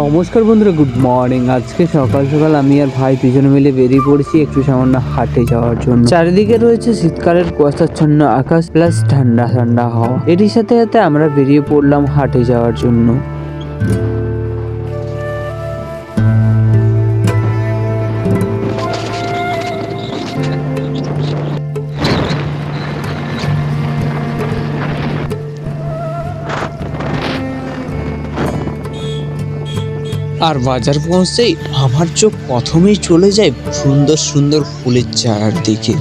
নমস্কার বন্ধুরা, good morning. আজকে সকাল সকাল আমি আর ভাই দুজনে মিলে বেরিয়ে পড়েছি একটু সামান্য হাটে যাওয়ার জন্য। চারিদিকে রয়েছে শীতকালের কুয়াশাচ্ছন্ন আকাশ, প্লাস ঠান্ডা ঠান্ডা হাওয়া। এটির সাথে সাথে আমরা বেরিয়ে পড়লাম হাটে যাওয়ার জন্য। আর বাজার পৌঁছেই আমার চোখ প্রথমেই চলে যায় সুন্দর সুন্দর ফুলের চারার দিকে,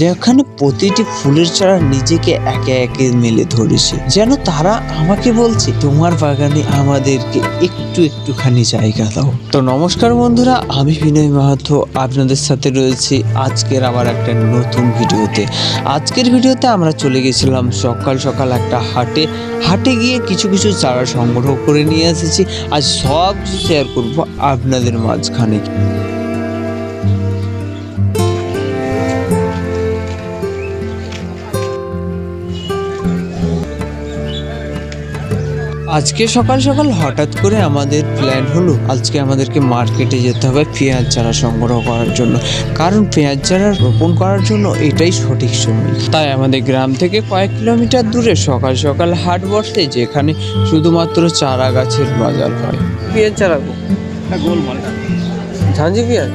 যেখানে প্রতিটি ফুলের চারা নিজেকে একে একে মেলে ধরেছে। যেন তারা আমাকে বলছে, তোমার বাগানে আমাদেরকে একটু একটুখানি জায়গা দাও। তো নমস্কার বন্ধুরা, আমি বিনয় মাহাতো, আপনাদের সাথে রয়েছি আজকের আবার একটা নতুন ভিডিওতে। আজকের ভিডিওতে আমরা চলে গেছিলাম সকাল সকাল একটা হাটে। হাটে গিয়ে কিছু কিছু চারা সংগ্রহ করে নিয়ে এসেছি। আজ সব কিছু শেয়ার করব আপনাদের মাঝখানে আজকে সকাল সকাল হঠাৎ করে আমাদের প্ল্যান হলো আজকে আমাদেরকে মার্কেটে যেতে হবে পেঁয়াজ চারা সংগ্রহ করার জন্য। কারণ পেঁয়াজ চারা রোপণ করার জন্য এটাই সঠিক সময়। তাই আমাদের গ্রাম থেকে কয়েক কিলোমিটার দূরে সকাল সকাল হাট বসে যেখানে শুধুমাত্র চারা গাছের বাজার হয়। পেঁয়াজ চারাবো ঝাঁঝি পেঁয়াজ?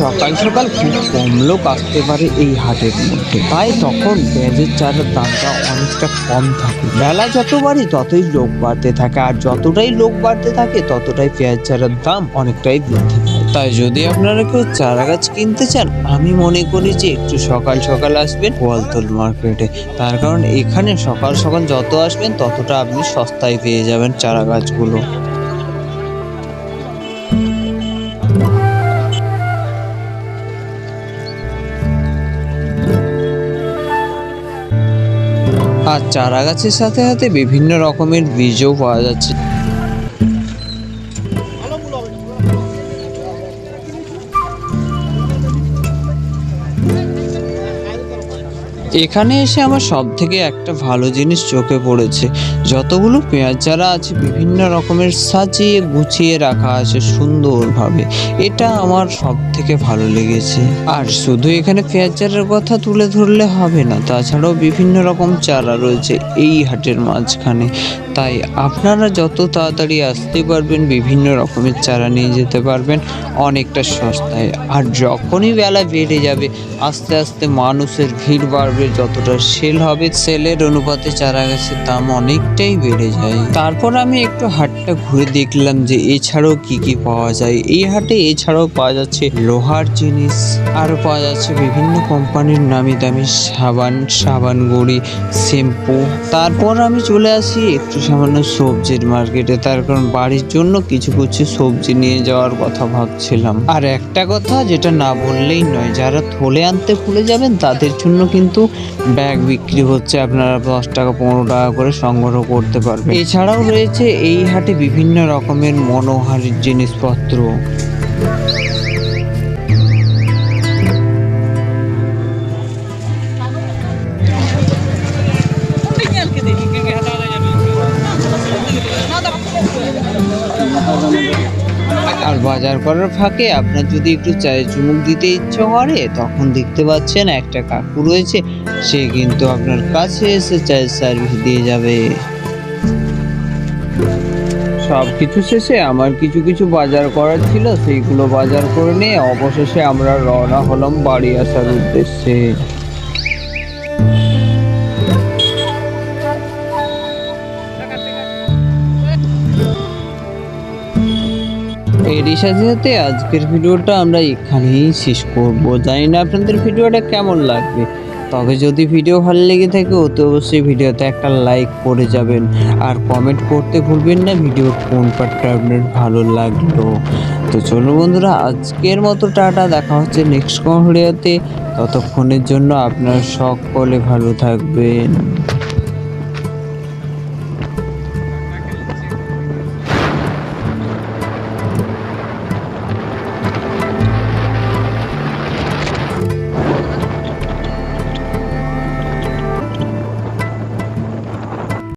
সকাল সকাল খুব কম লোক আসতে পারে এই হাটের মধ্যে। তাই তখন পেঁয়াজের চারার দামটা অনেকটা কম থাকে। বেলা যত বাড়ি, ততই লোক বাড়তে থাকে। আর যতটাই লোক বাড়তে থাকে, ততটাই পেঁয়াজ চারার দাম অনেকটাই বৃদ্ধি তাই যদি আপনারা কেউ চারা গাছ কিনতে চান, আমি মনে করি যে একটু সকাল সকাল আসবেন গোয়ালতল মার্কেটে। তার কারণ এখানে সকাল সকাল যত আসবেন, ততটা আপনি সস্তায় পেয়ে যাবেন চারা গাছগুলো আর চারা গাছের সাথে সাথে বিভিন্ন রকমের বীজও পাওয়া যাচ্ছে। এখানে এসে আমার সব থেকে একটা ভালো জিনিস চোখে পড়েছে। যতগুলো পেঁয়াজ চারা আছে, বিভিন্ন রকমের সাজিয়ে গুছিয়ে রাখা আছে সুন্দরভাবে। এটা আমার সব থেকে ভালো লেগেছে। আর শুধু এখানে পেঁয়াজ চারার কথা তুলে ধরলে হবে না, তাছাড়াও বিভিন্ন রকম চারা রয়েছে এই হাটের মাঝখানে। তাই আপনারা যত তাড়াতাড়ি আসতে পারবেন, বিভিন্ন রকমের চারা নিয়ে যেতে পারবেন অনেকটা সস্তায়। আর যখনই বেলা বেড়ে যাবে, আস্তে আস্তে মানুষের ভিড় বাড়বে যতটা সেল হবে সেলের অনুপাতে চারা গাছের দাম অনেকটাই বেড়ে যায়। তারপর আমি একটু হাটটা ঘুরে দেখলাম যে এছাড়াও কি কি পাওয়া যায়। এই হাটে এছাড়াও পাওয়া যাচ্ছে লোহার জিনিস, আরও পাওয়া যাচ্ছে বিভিন্ন কোম্পানির নামি দামি সাবান সাবান গুঁড়ি, শ্যাম্পু। তারপর আমি চলে আসি একটু সামান্য সবজির মার্কেটে। তার কারণ বাড়ির জন্য কিছু কিছু সবজি নিয়ে যাওয়ার কথা ভাবছিলাম। আর একটা কথা যেটা না বললেই নয়, যারা থলে আনতে ভুলে যাবেন তাদের জন্য কিন্তু ব্যাগ বিক্রি হচ্ছে। আপনারা দশ টাকা, পনেরো টাকা করে সংগ্রহ করতে পারবেন। এছাড়াও রয়েছে এই হাটে বিভিন্ন রকমের মনোহারীর জিনিসপত্র। আর বাজার করার ফাঁকে আপনার যদি একটু চায়ের চুমুক দিতে ইচ্ছে করে, তখন দেখতে পাচ্ছেন একটা কাকু রয়েছে। সে কিন্তু আপনার কাছে এসে চায়ের সার্ভিস দিয়ে যাবে। সব কিছু শেষে আমার কিছু কিছু বাজার করার ছিল, সেইগুলো বাজার করে নিয়ে অবশেষে আমরা রওনা হলাম বাড়ি আসার উদ্দেশ্যে। এরই সাথে আজকের ভিডিওটা আমরা এখানেই শেষ করব। জানি না আপনাদের ভিডিওটা কেমন লাগবে। তবে যদি ভিডিও ভালো লেগে থাকে, অতি অবশ্যই ভিডিওতে একটা লাইক করে যাবেন। আর কমেন্ট করতে ভুলবেন না, ভিডিও কোন পার্টটা আপনার ভালো লাগল? তো চলো বন্ধুরা, আজকের মতো টাটা, দেখা হচ্ছে নেক্সট কোন ভিডিওতে ততক্ষণের জন্য আপনার সকলে ভালো থাকবেন।